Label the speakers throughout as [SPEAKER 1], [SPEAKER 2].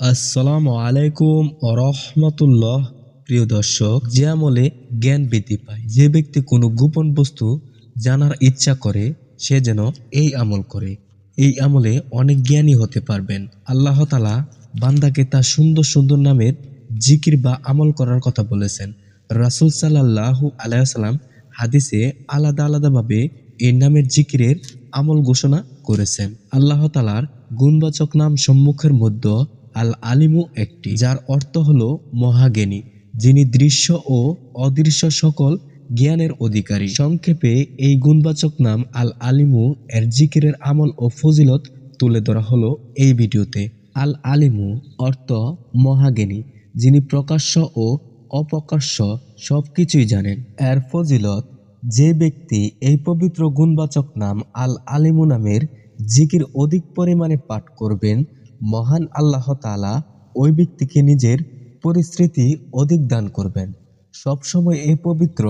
[SPEAKER 1] আসসালামু আলাইকুম রহমতুল্লাহ, প্রিয় দর্শক। যে আমলে জ্ঞান বৃদ্ধি পায়, যে ব্যক্তি কোনো গোপন বস্তু জানার ইচ্ছা করে, সে যেন এই আমল করে। এই আমলে অনেক জ্ঞানী হতে পারবেন। আল্লাহ তালা বান্দাকে তার সুন্দর সুন্দর নামের জিকির বা আমল করার কথা বলেছেন। রাসুল সাল্লাহু আলাইসাল্লাম হাদিসে আলাদা আলাদাভাবে এই নামের জিকিরের আমল ঘোষণা করেছেন। আল্লাহ তালার গুণবাচক নাম সম্মুখের মধ্যে আল আলিমু একটি, যার অর্থ হলো মহাজ্ঞানী, যিনি দৃশ্য ও অদৃশ্য সকল জ্ঞানের অধিকারী। সংক্ষেপে এই গুণবাচক নাম আল আলিমু এর জিকিরের আমল ও ফজিলত তুলে ধরা হলো এই ভিডিওতে। আল আলিমু অর্থ মহাজ্ঞানী, যিনি প্রকাশ্য ও অপ্রকাশ্য সব কিছুই জানেন। এর ফজিলত, যে ব্যক্তি এই পবিত্র গুণবাচক নাম আল আলিমু নামের জিকির অধিক পরিমাণে পাঠ করবেন মহান আল্লাহ তাআলা ওই ব্যক্তিকে নিজের পরিস্থিতি অধিক দান করবেন। সবসময় এই পবিত্র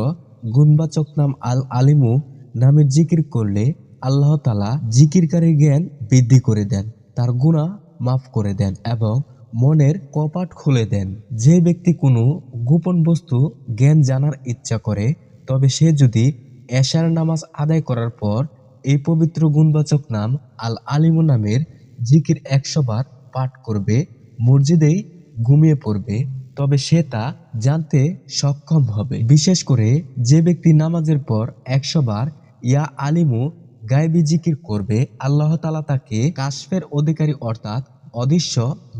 [SPEAKER 1] গুণবাচক নাম আল আলিমু নামের জিকির করলে আল্লাহ তালা জিকিরকারীর জ্ঞান বৃদ্ধি করে দেন, তার গুণা মাফ করে দেন এবং মনের কপাট খুলে দেন। যে ব্যক্তি কোনো গোপন বস্তু জ্ঞান জানার ইচ্ছা করে, তবে সে যদি এশার নামাজ আদায় করার পর এই পবিত্র গুণবাচক নাম আল আলিমু নামের জিকির একশো বার পাঠ করবে, মসজিদেই ঘুমিয়ে পড়বে, তবে সে তা জানতে সক্ষম হবে। বিশেষ করে যে ব্যক্তি নামাজের পর একশো বার ইয়া আলিমু গায়েবী জিকির করবে, আল্লাহ তালা তাকে কাশফের অধিকারী অর্থাৎ অদৃশ্য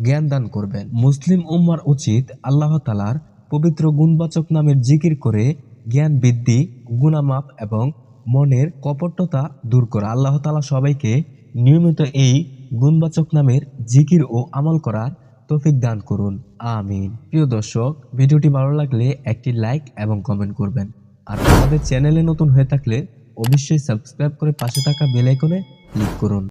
[SPEAKER 1] জ্ঞান দান করবেন। মুসলিম উম্মার উচিত আল্লাহ তালার পবিত্র গুণবাচক নামের জিকির করে জ্ঞান বৃদ্ধি, গুণামাপ এবং মনের কপটতা দূর করা। আল্লাহ তালা সবাইকে নিয়মিত এই গুণবাচক নামের জিকির ও আমল করার তৌফিক দান করুন। আমিন। প্রিয় দর্শক, ভিডিওটি ভালো লাগলে একটি লাইক এবং কমেন্ট করবেন। আর আমাদের চ্যানেলে নতুন হয়ে থাকলে অবশ্যই সাবস্ক্রাইব করে পাশে থাকা বেল আইকনে ক্লিক করুন।